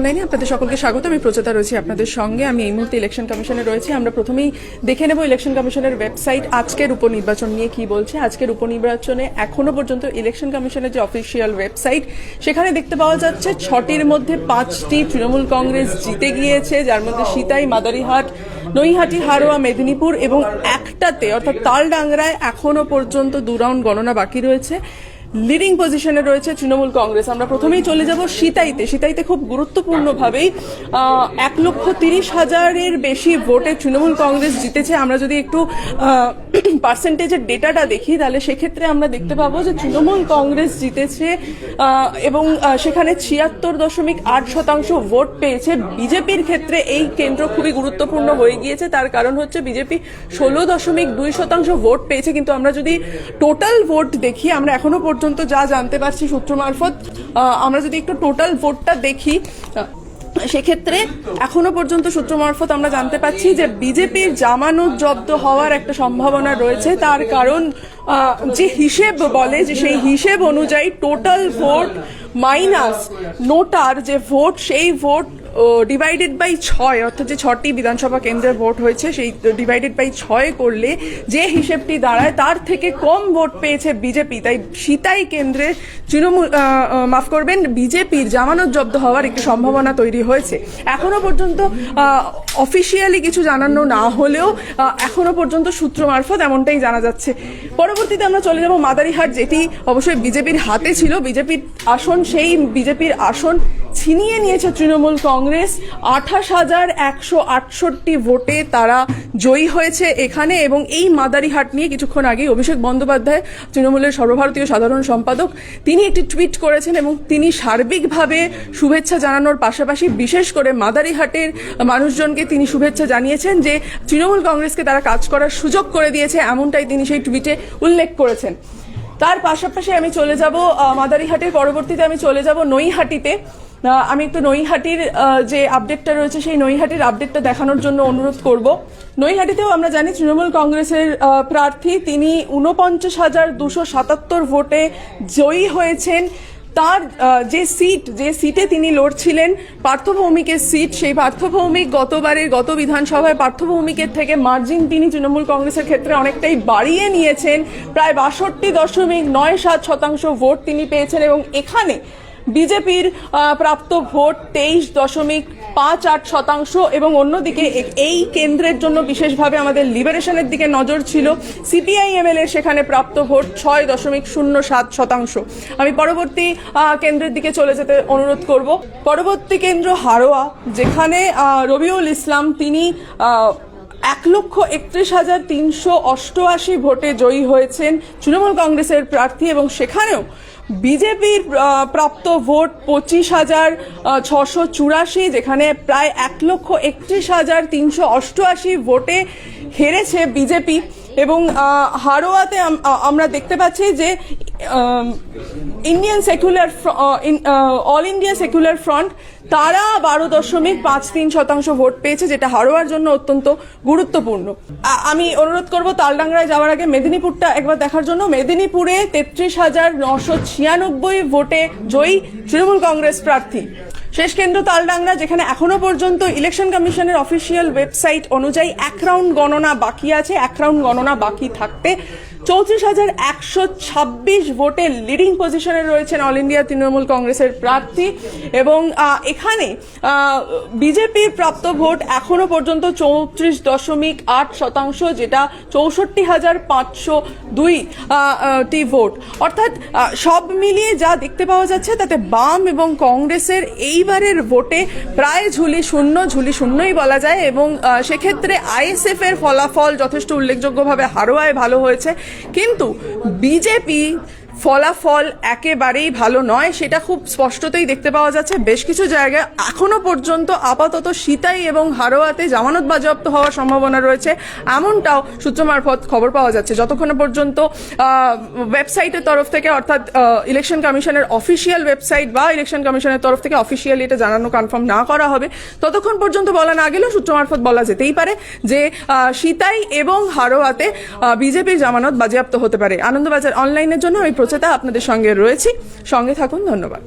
অনলাইনে আপনাদের সকলকে স্বাগত। আমি প্রচেতা রয়েছি আপনাদের সঙ্গে। আমি এই মুহূর্তে ইলেকশন কমিশনে রয়েছি। আমরা প্রথমেই দেখে নেব ইলেকশন কমিশনের ওয়েবসাইট আজকের উপনির্বাচন নিয়ে কি বলছে। আজকের উপনির্বাচনে এখনও পর্যন্ত ইলেকশন কমিশনের যে অফিসিয়াল ওয়েবসাইট সেখানে দেখতে পাওয়া যাচ্ছে ছটির মধ্যে পাঁচটি তৃণমূল কংগ্রেস জিতে গিয়েছে। যার মধ্যে সীতাই, মাদারিহাট, নৈহাটি হারোয়া মেদিনীপুর এবং একটাতে, অর্থাৎ তালডাংরায় এখনও পর্যন্ত দু রাউন্ড গণনা বাকি রয়েছে। লিডিং পজিশনে রয়েছে তৃণমূল কংগ্রেস। আমরা প্রথমেই চলে যাব সিতাইতে। সিতাইতে খুব গুরুত্বপূর্ণভাবেই এক লক্ষ তিরিশ হাজারের বেশি ভোটে তৃণমূল কংগ্রেস জিতেছে। আমরা যদি একটু পার্সেন্টেজের ডেটাটা দেখি, তাহলে সেক্ষেত্রে আমরা দেখতে পাবো যে তৃণমূল কংগ্রেস জিতেছে এবং সেখানে ছিয়াত্তর দশমিক আট শতাংশ ভোট পেয়েছে। বিজেপির ক্ষেত্রে এই কেন্দ্র খুবই গুরুত্বপূর্ণ হয়ে গিয়েছে। তার কারণ হচ্ছে বিজেপি ষোলো দশমিক দুই শতাংশ ভোট পেয়েছে। কিন্তু আমরা যদি টোটাল ভোট দেখি, আমরা এখনও পর্যন্ত যা জানতে পারছি সূত্র মারফত আমরা যদি একটু টোটাল ভোটটা দেখি সেক্ষেত্রে এখনও পর্যন্ত সূত্র মারফত আমরা জানতে পাচ্ছি যে বিজেপির জামানত জব্দ হওয়ার একটা সম্ভাবনা রয়েছে। তার কারণ যে হিসেব বলে যে সেই হিসেব অনুযায়ী টোটাল ভোট মাইনাস নোটার যে ভোট, সেই ভোট ডিভাইডেড বাই ছয়, অর্থাৎ যে ছটি বিধানসভা কেন্দ্রের ভোট হয়েছে, সেই ডিভাইডেড বাই ছয় করলে যে হিসেবটি দাঁড়ায়, তার থেকে কম ভোট পেয়েছে বিজেপি। তাই সিতাই কেন্দ্রে তৃণমূল মাফ করবেন, বিজেপির জামানত জব্দ হওয়ার একটি সম্ভাবনা তৈরি হয়েছে। এখনও পর্যন্ত অফিসিয়ালি কিছু জানানো না হলেও এখনও পর্যন্ত সূত্র মারফত এমনটাই জানা যাচ্ছে। পরবর্তীতে আমরা চলে যাব মাদারিহাট, যেটি অবশ্যই বিজেপির হাতে ছিল। বিজেপির আসন, সেই বিজেপির আসন ছিনিয়ে নিয়েছে তৃণমূল কংগ্রেস। আঠাশ হাজার একশো আটষট্টি ভোটে তারা জয়ী হয়েছে এখানে এবং এই মাদারিহাট নিয়ে কিছুক্ষণ আগে অভিষেক বন্দ্যোপাধ্যায়, তৃণমূলের সর্বভারতীয় সাধারণ সম্পাদক, তিনি একটি টুইট করেছেন এবং তিনি সার্বিকভাবে শুভেচ্ছা জানানোর পাশাপাশি বিশেষ করে মাদারিহাটের মানুষজনকে তিনি শুভেচ্ছা জানিয়েছেন যে তৃণমূল কংগ্রেসকে তারা কাজ করার সুযোগ করে দিয়েছে, এমনটাই তিনি সেই টুইটে উল্লেখ করেছেন। তার পাশাপাশি আমি চলে যাব মাদারিহাটের পরবর্তীতে আমি চলে যাব নৈহাটিতে। আমি একটু নৈহাটির যে আপডেটটা রয়েছে, সেই নৈহাটির আপডেটটা দেখানোর জন্য অনুরোধ করব। নৈহাটিতেও আমরা জানি তৃণমূল কংগ্রেসের প্রার্থী, তিনি উনপঞ্চাশ হাজার দুশো সাতাত্তর ভোটে জয়ী হয়েছেন। তার যে সিট, যে সিটে তিনি লড়ছিলেন, পার্থভৌমিকের সিট, সেই পার্থভৌমিক গতবারের, গত বিধানসভায় পার্থভৌমিকের থেকে মার্জিন তিনি তৃণমূল কংগ্রেসের ক্ষেত্রে অনেকটাই বাড়িয়ে নিয়েছেন। প্রায় বাষট্টি দশমিক নয় সাত শতাংশ ভোট তিনি পেয়েছেন এবং এখানে বিজেপির প্রাপ্ত ভোট তেইশ দশমিক পাঁচ আট শতাংশ এবং অন্যদিকে এই কেন্দ্রের জন্য বিশেষভাবে আমাদের লিবারেশনের দিকে নজর ছিল। সিপিআইএমএল এর সেখানে প্রাপ্ত ভোট ছয় দশমিক শূন্য সাত শতাংশ। আমি পরবর্তী কেন্দ্রের দিকে চলে যেতে অনুরোধ করব। পরবর্তী কেন্দ্র হারোয়া, যেখানে রবিউল ইসলাম, তিনি এক লক্ষ একত্রিশ হাজার তিনশো অষ্টআশি ভোটে জয়ী হয়েছেন তৃণমূল কংগ্রেসের প্রার্থী এবং সেখানেও বিজেপির প্রাপ্ত ভোট পঁচিশ হাজার ছশো চুরাশি, যেখানে প্রায় এক লক্ষ একত্রিশ হাজার তিনশো অষ্টআশি ভোটে হেরেছে বিজেপি। এবং হারোয়াতে আমরা দেখতে পাচ্ছি যে Indian secular all India secular front তারা বারো দশমিক পাঁচ তিন শতাংশ ভোট পেয়েছে, যেটা হারোয়ার জন্য অত্যন্ত গুরুত্বপূর্ণ। আমি অনুরোধ করব, তালডাংরায় যাওয়ার আগে মেদিনীপুরটা একবার দেখার জন্য। মেদিনীপুরে তেত্রিশ হাজার নশো ছিয়ানব্বই ভোটে জয়ী তৃণমূল কংগ্রেস প্রার্থী। শেষ কেন্দ্র তালডাংরা, যেখানে এখনও পর্যন্ত ইলেকশন কমিশনের অফিসিয়াল ওয়েবসাইট অনুযায়ী এক রাউন্ড গণনা বাকি আছে, এক রাউন্ড গণনা বাকি থাকতে চৌত্রিশ হাজার একশো ছাব্বিশ ভোটে লিডিং পজিশনে রয়েছেন অল ইন্ডিয়া তৃণমূল কংগ্রেসের প্রার্থী এবং এখানে বিজেপির প্রাপ্ত ভোট এখনও পর্যন্ত চৌত্রিশ দশমিক আট শতাংশ, যেটা চৌষট্টি হাজার পাঁচশো দুই টি ভোট। অর্থাৎ সব মিলিয়ে যা দেখতে পাওয়া যাচ্ছে, তাতে বাম এবং কংগ্রেসের এইবারের ভোটে প্রায় ঝুলি শূন্য, ঝুলি শূন্যই বলা যায় এবং সেক্ষেত্রে আইএসএফ এর ফলাফল যথেষ্ট উল্লেখযোগ্যভাবে হারোয়ায় ভালো হয়েছে। কিন্তু বিজেপি ফলাফল একেবারেই ভালো নয়, সেটা খুব স্পষ্টতই দেখতে পাওয়া যাচ্ছে। বেশ কিছু জায়গায় এখনও পর্যন্ত আপাতত সিতাই এবং হারোয়াতে জামানত বাজেয়াপ্ত হওয়ার সম্ভাবনা রয়েছে। এমনটাও সূত্র মারফত খবর পাওয়া যাচ্ছে। যতক্ষণ পর্যন্ত ওয়েবসাইটের তরফ থেকে অর্থাৎ ইলেকশন কমিশনের অফিসিয়াল ওয়েবসাইট বা ইলেকশন কমিশনের তরফ থেকে অফিসিয়ালি এটা জানানো কনফার্ম না করা হবে, ততক্ষণ পর্যন্ত বলা না গেলেও সূত্র মারফত বলা যেতেই পারে যে সিতাই এবং হারোয়াতে বিজেপির জামানত বাজেয়াপ্ত হতে পারে। আনন্দবাজার অনলাইনের জন্য আমি প্রচেতা আপনাদের সঙ্গে রয়েছি। সঙ্গে থাকুন ধন্যবাদ।